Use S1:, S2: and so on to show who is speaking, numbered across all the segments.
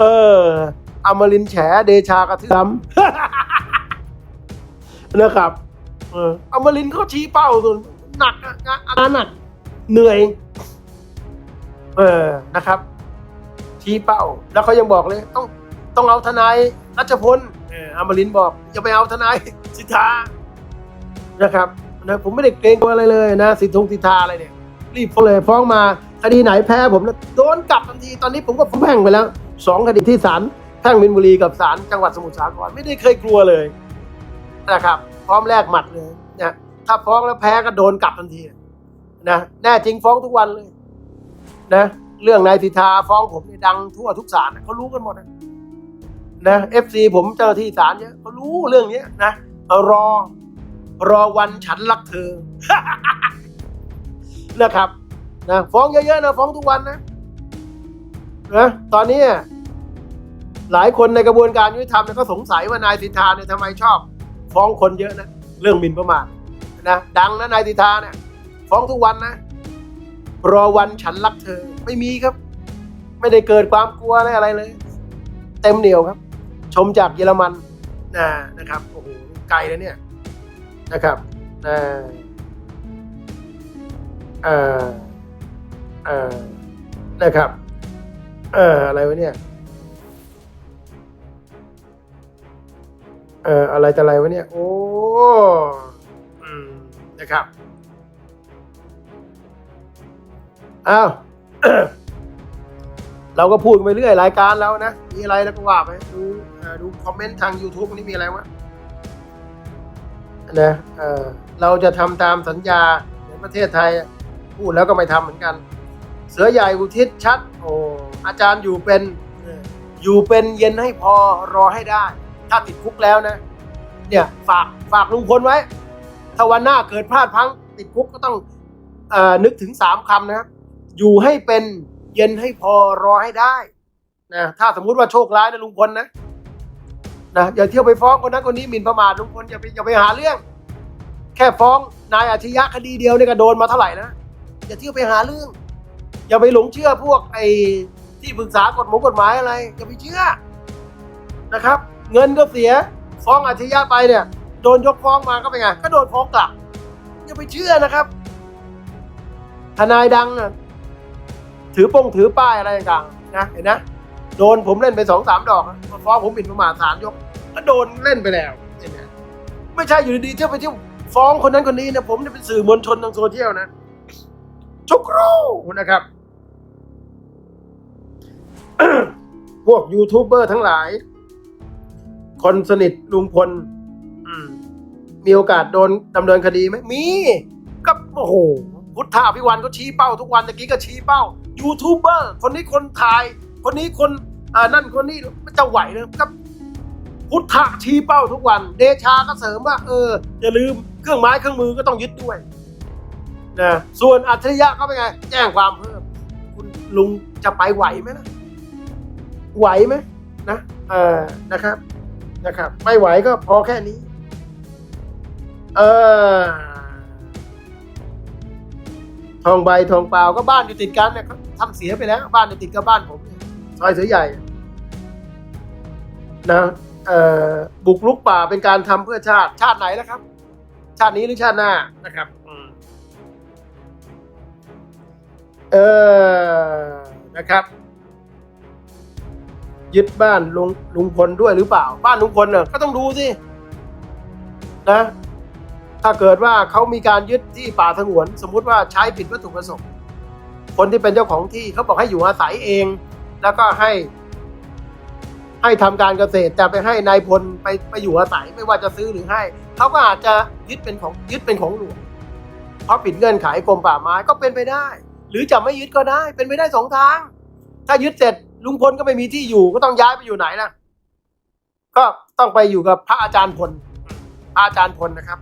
S1: เอออมรินแฉเดชากระทืบนะครับเอออมรินเขาชี้เป้าส่วนหนักงานหนักเหนื่อย เออนะครับ ชี้เป้า แล้วเขายังบอกเลย ต้องต้องเอาทนายรัชพลเอออมรินบอกอย่าไปเอาทนายสิทธานะครับนะผมไม่ได้เกรงกลัวอะไรเลยนะ สิทธงสิทธาอะไรเนี่ยรีบเลยฟ้องมาคดีไหนแพ้ผมนะโดนกลับทันทีตอนนี้ผมก็ฟ้องแพ่งไปแล้ว สองคดีที่ศาลแพ่งมินบุรีกับศาลจังหวัดสมุทรสาครไม่ได้เคยกลัวเลยนะครับ พร้อมแลกหมัดเลยนะถ้าฟ้องแล้วแพ้ก็โดนกลับทันทีนะแน่จริงฟ้องทุกวันเลยนะเรื่องนายสิทธาฟ้องผมเนี่ยดังทั่วทุกศาลเขารู้กันหมดนะนะเอฟซีผมเจ้าหน้าที่ศาลเนี่ยเขารู้เรื่องเนี้ยนะรอรอวันฉันรักเธอนะครับนะฟ้องเยอะๆนะฟ้องทุกวันนะนะตอนนี้ หลายคนในกระบวนการยุติธรรมเนี่ยก็สงสัยว่านายสิทธาเนี่ยทำไมชอบ ฟ้องคนเยอะนะเรื่องหมิ่นประมาทนะดังนะนายสิทธาเนี่ยฟ้องทุกวันนะ รอวันฉันรักเธอไม่มีครับ ไม่ได้เกิดความกลัวอะไรอะไรเลย เต็มเหนียวครับ ชมจากเยอรมันนะนะครับโอ้โหไกลแล้วเนี่ยนะครับนะเอ่อเอ่อนะครับ เอ่ออะไรวะเนี่ย เอ่ออะไรแต่อะไรวะเนี่ย โอ้อืมนะครับอ้าวเราก็พูดไปเรื่อยรายการแล้วนะ มีอะไรแล้วก็ว่าไปดูดูคอมเมนต์ทาง YouTube นี้มีอะไรวะนะเออเราจะทำตามสัญญาในประเทศไทย พูดแล้วก็ไม่ทำเหมือนกัน เสือใหญ่อุทิศชัด โอ้อาจารย์อยู่เป็นอออยู่เป็นเย็นให้พอรอให้ได้ ถ้าติดคุกแล้วนะ เนี่ยฝากฝากลุงพลไว้ ถ้าวันหน้าเกิดพลาดพลังติดคุกก็ต้องเออนึกถึงสามคำนะครับ อยู่ให้เป็นเย็นให้พอรอให้ได้นะถ้าสมมุติว่าโชคร้ายนะลุงพลนะนะอย่าเที่ยวไปฟ้องคนนั้นคนนี้หมิ่นประมาทลุงพลอย่าไปอย่าไปหาเรื่อง แค่ฟ้องนายอาชญะคดีเดียวเนี่ยก็โดนมาเท่าไหร่นะอย่าเที่ยวไปหาเรื่อง อย่าไปหลงเชื่อพวกไอ้ที่ปรึกษากฎหมายกฎหมายอะไรอย่าไปเชื่อนะครับ เงินก็เสียฟ้องอาชญะไปเนี่ยโดนยกฟ้องมาก็เป็นไงก็โดนฟ้องกลับอย่าไปเชื่อนะครับ ทนายดังนะถือปงถือป้ายอะไรต่างๆนะเห็นนะโดนผมเล่นไปสองสามดอกมาฟ้องผมหมิ่นประมาทศาลยกก็โดนเล่นไปแล้วเห็นไหมไม่ใช่อยู่ดีๆเที่ยวไปเที่ยวฟ้องคนนั้นคนนี้นะผมเนี่ยเป็นสื่อมวลชนทางโซเชียลนะชุกรูนะครับ พวกยูทูบเบอร์ทั้งหลาย คนสนิทลุงพลอืมมีโอกาสโดนดำเนินคดีไหมมีก็โอ้โหพุทธาพิวันก็ชี้เป้าทุกวันตะกี้ก็ชี้เป้ายูทูบเบอร์คนนี้คนถ่าย คนนี้คนอ่านั่นคนนี้มันจะไหวเลยก็พุทธะชี้เป้าทุกวัน เดชาก็เสริมว่า เออ อย่าลืมเครื่องไม้เครื่องมือก็ต้องยึดด้วยนะส่วนอัจฉริยะก็เป็นไง แจ้งความเพิ่มคุณลุงจะไปไหวไหมนะไหวไหมนะเออนะครับ นะครับ ไม่ไหวก็พอแค่นี้ เออทองใบทองเปล่าก็บ้านอยู่ติดกันเนี่ยเขาทำเสียไปแล้ว บ้านอยู่ติดกับบ้านผมซอยเสือใหญ่นะเออบุกลุกป่าเป็นการทำเพื่อชาติ ชาติไหนแล้วครับ ชาตินี้หรือชาติหน้านะครับเออนะครับ ยึดบ้านลุงลุงพลด้วยหรือเปล่า บ้านลุงพลเนี่ยก็ต้องดูสินะ ถ้าเกิดว่าเขามีการยึดที่ป่าสงวน สมมุติว่าใช้ผิดวัตถุประสงค์คนที่เป็นเจ้าของที่เขาบอกให้อยู่อาศัยเอง แล้วก็ให้ ให้ทำการเกษตร แต่ไปให้นายพลไปไปอยู่อาศัยไม่ว่าจะซื้อหรือให้เขาก็อาจจะยึดเป็นของยึดเป็นของหลวงเพราะผิดเงื่อนไขกรมป่าไม้ก็เป็นไปได้ หรือจะไม่ยึดก็ได้ เป็นไปได้สองทาง ถ้ายึดเสร็จ ลุงพลก็ไม่มีที่อยู่ก็ต้องย้ายไปอยู่ไหนล่ะ ก็ต้องไปอยู่กับพระอาจารย์พลพระอาจารย์พลนะครับ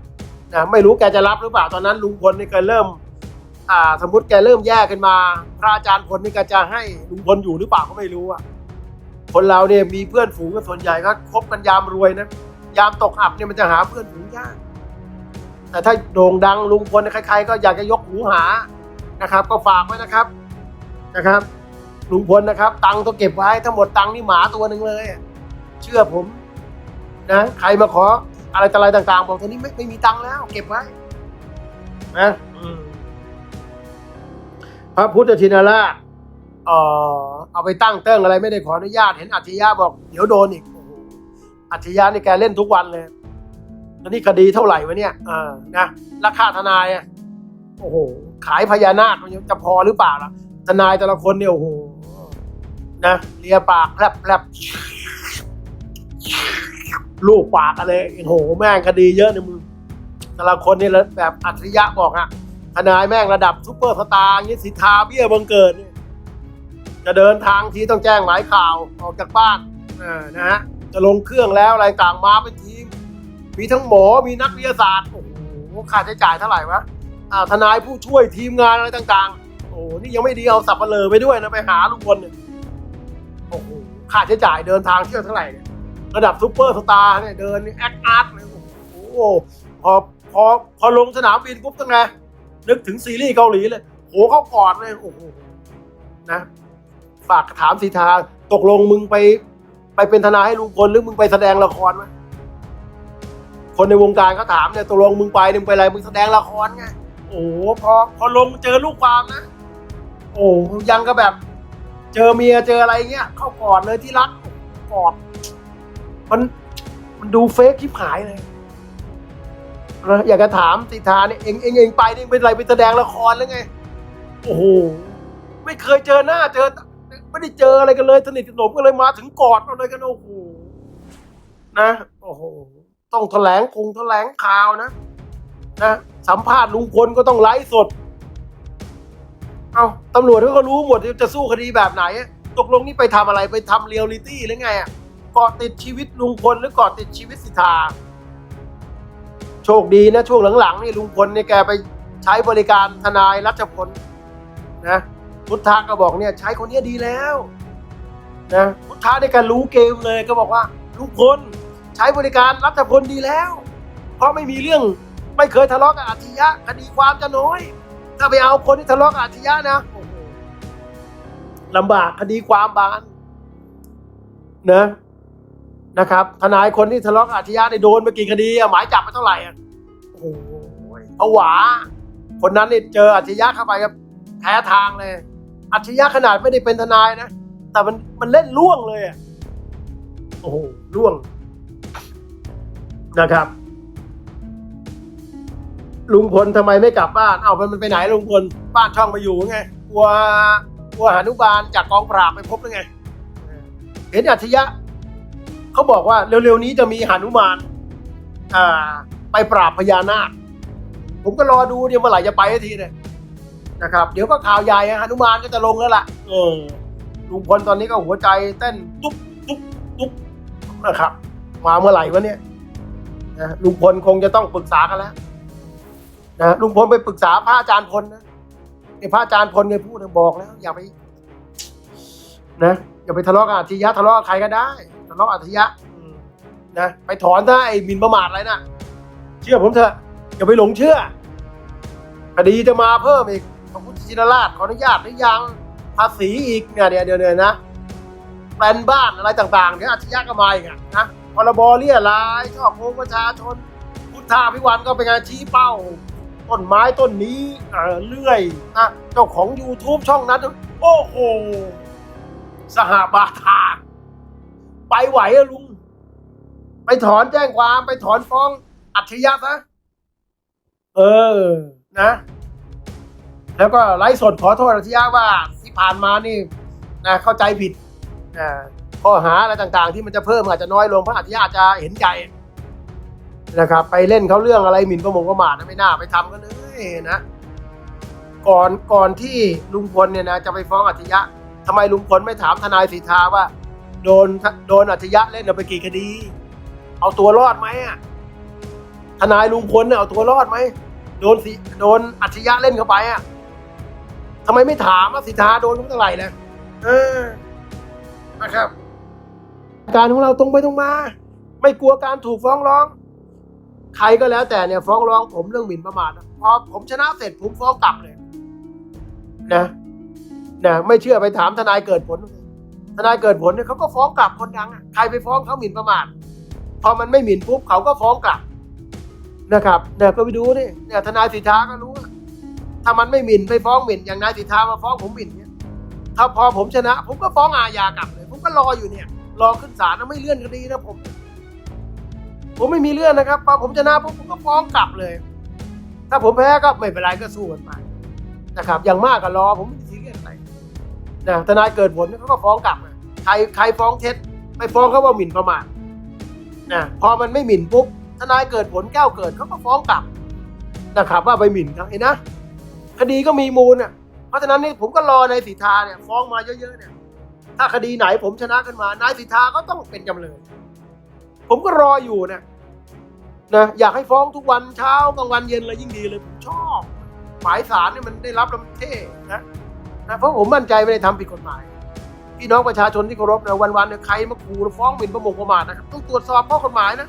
S1: นะไม่รู้แกจะรับหรือเปล่าตอนนั้นลุงพลนี่แกเริ่ม อ่า สมมติแกเริ่มแย่ขึ้นมา พระอาจารย์พลนี่แกจะให้ลุงพลอยู่หรือเปล่าก็ไม่รู้อะคนเราเนี่ยมีเพื่อนฝูงกันส่วนใหญ่ก็คบกันยามรวยนะยามตกอับเนี่ยมันจะหาเพื่อนฝูงยากแต่ถ้าโด่งดังลุงพลใครๆก็อยากจะยกหูหานะครับ ก็ฝากไว้นะครับนะครับ ลุงพลนะครับ ตังค์ต้องเก็บไว้ทั้งหมดตังค์นี่หมาตัวหนึ่งเลย เชื่อผมนะใครมาขออะไรต่ออะไรต่างๆ บอกตอนนี้ไม่ไม่มีตังค์แล้ว เก็บไว้นะพระพุทธชินราชเออเอาไปตั้งเติ้งอะไรไม่ได้ขออนุญาต เห็นอัจฉริยะบอกเดี๋ยวโดนอีกอัจฉริยะนี่แกเล่นทุกวันเลยตอนนี้คดีเท่าไหร่วะเนี่ยอนะราคาทนายอะโอ้โห ขายพญานาคจะพอหรือเปล่าล่ะ ทนายแต่ละคนเนี่ยโอ้โห นะเลียปากแผลบแลบลูกปากกันเลยโอ้โหแม่งคดีเยอะนะมึงแต่ละคนนี่แบบอัจฉริยะบอกอะทนายแม่งระดับซุปเปอร์สตาร์งี้สิทธาเบี้ยบังเกิดเนี่ยจะเดินทางทีต้องแจ้งหมายข่าวออกจากบ้านนะฮะจะลงเครื่องแล้วอะไรต่างมาเป็นทีม มีทั้งหมอมีนักวิทยาศาสตร์โอ้โหค่าใช้จ่ายเท่าไหร่วะทนายผู้ช่วยทีมงานอะไรต่าง ๆ โอ้โหนี่ยังไม่ดีเอาสับเปะเลอไปด้วยนะไปหาลุงพลเนี่ย ค่าใช้จ่ายเดินทางเที่ยวเท่าไหร่เนี่ยระดับซุปเปอร์สตาร์เนี่ยเดินแอคอาร์ตเลยโอ้โหพอพอพอลงสนามบินปุ๊บตั้งไงนึกถึงซีรีส์เกาหลีเลยโหเข้ากอดเลยโอ้โหนะฝากถามสีทาตกลงมึงไป ไปเป็นทนายให้ลุงพลหรือมึงไปแสดงละครไหมคนในวงการเขาถามเนี่ยตกลงมึงไปนี่ยมึงไปอะไรมึงแสดงละครไงโอ้โหพอพอลงเจอลูกความนะ โอ้ยังก็แบบ เจอเมียเจออะไรเงี้ยเข้ากอดเลยที่รักกอดมันมันดูเฟกที่ผายเลยนะอยากจะถามสิทธาเนี่ยเองเองเองไปนี่เป็นอะไรไปแสดงละครแล้วไง โอ้โหไม่เคยเจอหน้าเจอ ไม่ได้เจออะไรกันเลยสนิทสนมกันเลยมาถึงกอดอะไรกันโอ้โหนะโอ้โหต้องแถลงคงแถลงข่าวนะนะสัมภาษณ์ลุงพลก็ต้องไลฟ์สด เอาตำรวจเขาก็รู้หมดจะสู้คดีแบบไหน ตกลงนี่ไปทำอะไรไปทำเรียลลิตี้หรือไงอะเกาะติดชีวิตลุงพลหรือเกาะติดชีวิตสิทธา โชคดีนะ ช่วงหลังๆนี่ลุงพลเนี่ยแกไปใช้บริการทนายรัชพลนะพุทธะก็บอกเนี่ยใช้คนเนี้ยดีแล้วนะพุทธะได้การรู้เกมเลยก็บอกว่าลุงพลใช้บริการรัชพลดีแล้ว เพราะไม่มีเรื่องไม่เคยทะเลาะกับอาชญะคดีความจะน้อย ถ้าไปเอาคนที่ทะเลาะกับอาชญะนะลำบากคดีความบานนะนะครับ ทนายคนที่ทะเลาะกับอาชญะได้โดนไปกี่คดีอะหมายจับไปเท่าไหร่อะโอ้โหวา คนนั้นเนี่ยเจออาชญะเข้าไปครับแพ้ทางเลยอาชญะขนาดไม่ได้เป็นทนายนะแต่มันมันเล่นล่วงเลยอะโอ้โหล่วงนะครับ ลุงพลทำไมไม่กลับบ้าน เอ้ามันมันไปไหนลุงพลบ้านช่องมาอยู่ไงกลัวกลัวหานุบาลจากกองปราบไปพบหรือไง เห็นอัจฉริยะเขาบอกว่าเร็วๆนี้จะมีหานุมานอ่า ไปปราบพญานาคผมก็รอดูเดี๋ยวเมื่อไหร่จะไปสักทีเนี่ยนะครับ เดี๋ยวก็ข่าวใหญ่อะหานุมานก็จะลงแล้วล่ะเออลุงพลตอนนี้ก็หัวใจเต้นตุ๊บตุ๊บตุ๊บนะครับมาเมื่อไหร่วะเนี่ยนะลุงพลคงจะต้องปรึกษากันแล้ว นะลุงพลไปปรึกษาพระอาจารย์พลนะไอ้พระอาจารย์พลเคยพูดบอกแล้ว อย่าไปนะอย่าไปทะเลาะกับอาทิยะทะเลาะกับใครก็ได้ ทะเลาะกับอาทิยะนะไปถอนถ้าไอ้มินประมาทอะไรนะเชื่อผมเถอะอย่าไปหลงเชื่อคดีจะมาเพิ่มอีกพระพุทธชินราชขออนุญาตหรือยังภาษีอีกเนี่ยเดี๋ยวเดี๋ยวนะแปลนบ้านอะไรต่างๆเดี๋ยวอาทิยะก็มาอีกนะพรบเรียรายชอบโกงประชาชน พุทธาพิวันก็เป็นการชี้เป้า ต้นไม้ต้นนี้เลื่อยนะเจ้าของ YouTube ช่องนั้น โอ้โห สหบาทา ไปไหวอะลุง ไปถอนแจ้งความไปถอนฟ้องอัจฉริยะซะเออ นะ แล้วก็ไลฟ์สดขอโทษอัจฉริยะว่าที่ผ่านมานี่นะเข้าใจผิดอ่าข้อหาอะไรต่างๆ ที่มันจะเพิ่มอาจจะน้อยลงเพราะอัจฉริยะอาจจะเห็นใจ นะครับไปเล่นเขาเรื่องอะไรหมิ่นประมงประมาทนะไม่น่าไปทำกันเลยนะ ก่อนก่อนที่ลุงพลเนี่ยนะจะไปฟ้องอัจฉริยะทำไมลุงพลไม่ถามทนายสิทธาว่า โดนโดนอัจฉริยะเล่นเอาไปกี่คดี เอาตัวรอดไหมอะทนายลุงพลเนี่ยเอาตัวรอดไหมโดนสิโดนอัจฉริยะเล่นเข้าไปอะทำไมไม่ถามว่าสิทธาโดนเท่าไหร่เลยเออนะครับ การของเราตรงไปตรงมา ไม่กลัวการถูกฟ้องร้อง ใครก็แล้วแต่เนี่ยฟ้องร้องผมเรื่องหมิ่นประมาทพอผมชนะเสร็จผมฟ้องกลับเลยนะนะไม่เชื่อไปถามทนายเกิดผล ทนายเกิดผลเนี่ยเขาก็ฟ้องกลับคนดังอะใครไปฟ้องเขาหมิ่นประมาทพอมันไม่หมิ่นปุ๊บเขาก็ฟ้องกลับนะครับเนี่ยก็ไปดูนี่เนี่ยทนายสิทธาก็รู้ว่าถ้ามันไม่หมิ่นไปฟ้องหมิ่นอย่างนายสิทธามาฟ้องผมหมิ่นเนี่ยถ้าพอผมชนะ ผมก็ฟ้องอาญากลับเลย ผมก็รออยู่เนี่ย รอขึ้นศาลนะไม่เลื่อนคดีนะผม ผมไม่มีเลื่อนนะครับพอผมชนะปุ๊บผมก็ฟ้องกลับเลย ถ้าผมแพ้ก็ไม่เป็นไรก็สู้กันไปนะครับ อย่างมากก็รอผมไม่ได้ซีเรียสอะไรนะทนายเกิดผลเขาก็ฟ้องกลับใครใครฟ้องเท็จไปฟ้องเขาว่าหมิ่นประมาทนะพอมันไม่หมิ่นปุ๊บทนายเกิดผลแก้วเกิดเขาก็ฟ้องกลับนะครับว่าไปหมิ่นเขาเห็นนะคดีก็มีมูลอะเพราะฉะนั้นนี่ผมก็รอนายสิทธาเนี่ยฟ้องมาเยอะๆเนี่ยถ้าคดีไหนผมชนะขึ้นมานายสิทธาก็ต้องเป็นจำเลย ผมก็รออยู่นะนะอยากให้ฟ้องทุกวันเช้ากลางวันเย็นเลยยิ่งดีเลยผมชอบหมายสารเนี่ยมันได้รับแล้วมันเท่นะนะเพราะผมมั่นใจไม่ได้ทำผิดกฎหมายพี่น้องประชาชนที่เคารพนะวันๆเนี่ยใครมาขู่ฟ้องหมิ่นประมงประมาทนะครับต้องตรวจสอบข้อกฎหมายนะ